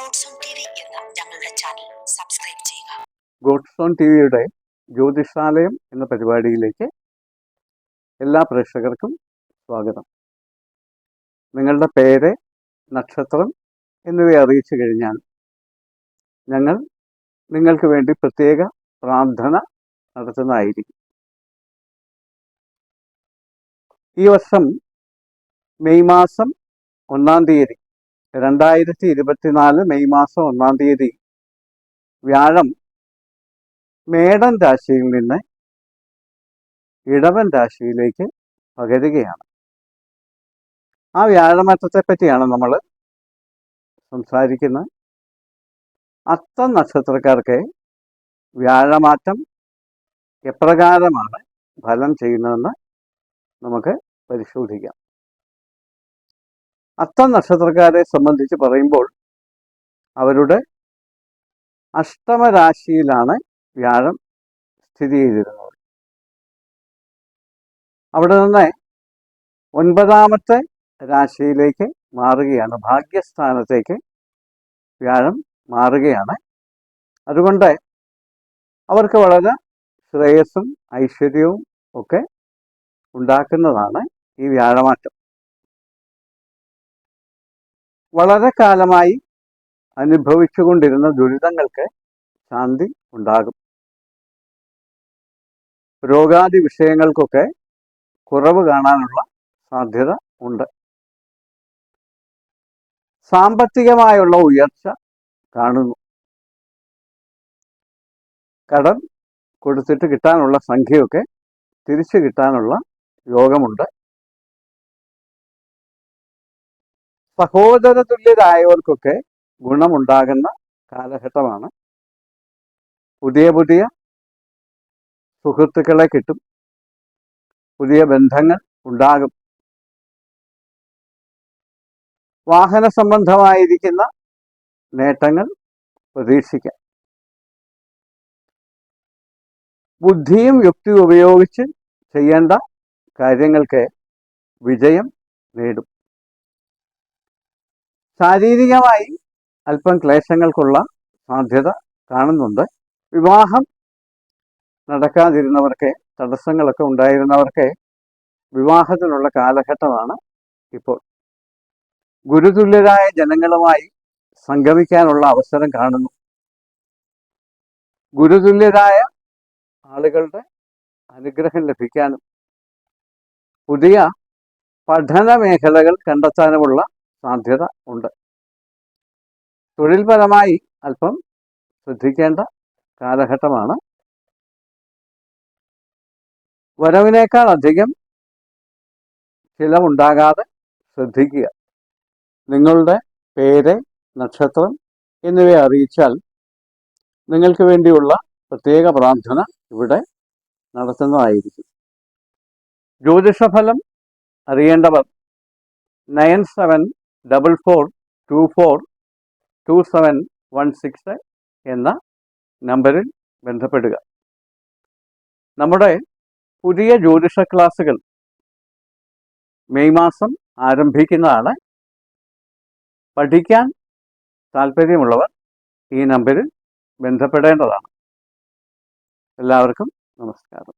God's own T എന്ന ഞങ്ങളുടെ channel subscribe ചെയ്യുക. ടി വിയുടെ ജ്യോതിഷാലയം എന്ന പരിപാടിയിലേക്ക് എല്ലാ പ്രേക്ഷകർക്കും സ്വാഗതം. നിങ്ങളുടെ പേര് നക്ഷത്രം എന്നിവയെ അറിയിച്ചു കഴിഞ്ഞാൽ ഞങ്ങൾ നിങ്ങൾക്ക് വേണ്ടി പ്രത്യേക പ്രാർത്ഥന നടത്തുന്നതായിരിക്കും. ഈ വർഷം മെയ് മാസം ഒന്നാം തീയതി രണ്ടായിരത്തി ഇരുപത്തിനാല് മെയ് മാസം ഒന്നാം തീയതി വ്യാഴം മേടൻ രാശിയിൽ നിന്ന് ഇടവൻ രാശിയിലേക്ക് പകരുകയാണ്. ആ വ്യാഴമാറ്റത്തെ പറ്റിയാണ് നമ്മൾ സംസാരിക്കുന്നത്. അത്ത നക്ഷത്രക്കാർക്ക് വ്യാഴമാറ്റം എപ്രകാരമാണ് ഫലം ചെയ്യുന്നതെന്ന് നമുക്ക് പരിശോധിക്കാം. അത്ത നക്ഷത്രക്കാരെ സംബന്ധിച്ച് പറയുമ്പോൾ അവരുടെ അഷ്ടമരാശിയിലാണ് വ്യാഴം സ്ഥിതി ചെയ്തിരുന്നത്. അവിടെ നിന്ന് ഒൻപതാമത്തെ രാശിയിലേക്ക് മാറുകയാണ്. ഭാഗ്യസ്ഥാനത്തേക്ക് വ്യാഴം മാറുകയാണ്. അതുകൊണ്ട് അവർക്ക് വളരെ ശ്രേയസ്സും ഐശ്വര്യവും ഒക്കെ ഉണ്ടാക്കുന്നതാണ് ഈ വ്യാഴമാറ്റം. വളരെ കാലമായി അനുഭവിച്ചുകൊണ്ടിരുന്ന ദുരിതങ്ങൾക്ക് ശാന്തി ഉണ്ടാകും. രോഗാദി വിഷയങ്ങൾക്കൊക്കെ കുറവ് കാണാനുള്ള സാധ്യത ഉണ്ട്. സാമ്പത്തികമായുള്ള ഉയർച്ച കാണുന്നു. കടം കൊടുത്തിട്ട് കിട്ടാനുള്ള സംഖ്യയൊക്കെ തിരിച്ചു കിട്ടാനുള്ള യോഗമുണ്ട്. സഹോദര തുല്യരായവർക്കൊക്കെ ഗുണമുണ്ടാകുന്ന കാലഘട്ടമാണ്. പുതിയ പുതിയ സുഹൃത്തുക്കളെ കിട്ടും. പുതിയ ബന്ധങ്ങൾ ഉണ്ടാകും. വാഹന സംബന്ധമായിരിക്കുന്ന നേട്ടങ്ങൾ പ്രതീക്ഷിക്കാം. ബുദ്ധിയും യുക്തിയും ഉപയോഗിച്ച് ചെയ്യേണ്ട കാര്യങ്ങൾക്ക് വിജയം നേടും. ശാരീരികമായി അല്പം ക്ലേശങ്ങൾക്കുള്ള സാധ്യത കാണുന്നുണ്ട്. വിവാഹം നടക്കാതിരുന്നവർക്ക് തടസ്സങ്ങളൊക്കെ ഉണ്ടായിരുന്നവർക്ക് വിവാഹത്തിനുള്ള കാലഘട്ടമാണ് ഇപ്പോൾ. ഗുരുതുല്യരായ ജനങ്ങളുമായി സംഗമിക്കാനുള്ള അവസരം കാണുന്നു. ഗുരുതുല്യരായ ആളുകളുടെ അനുഗ്രഹം ലഭിക്കാനും പുതിയ പഠന മേഖലകൾ കണ്ടെത്താനുമുള്ള സാധ്യത ഉണ്ട്. തൊഴിൽപരമായി അല്പം ശ്രദ്ധിക്കേണ്ട കാലഘട്ടമാണ്. വരവിനേക്കാൾ അധികം ചിലവുണ്ടാകാതെ ശ്രദ്ധിക്കുക. നിങ്ങളുടെ പേര് നക്ഷത്രം എന്നിവയെ അറിയിച്ചാൽ നിങ്ങൾക്ക് വേണ്ടിയുള്ള പ്രത്യേക പ്രാർത്ഥന ഇവിടെ നടത്തുന്നതായിരിക്കും. ജ്യോതിഷഫലം അറിയേണ്ടവർ nine seven double four two four two seven one six എന്ന നമ്പറിൽ ബന്ധപ്പെടുക. നമ്മുടെ പുതിയ ജ്യോതിഷ ക്ലാസ്സുകൾ മെയ് മാസം ആരംഭിക്കുന്നതാണ്. പഠിക്കാൻ താല്പര്യമുള്ളവർ ഈ നമ്പറിൽ ബന്ധപ്പെടേണ്ടതാണ്. എല്ലാവർക്കും നമസ്കാരം.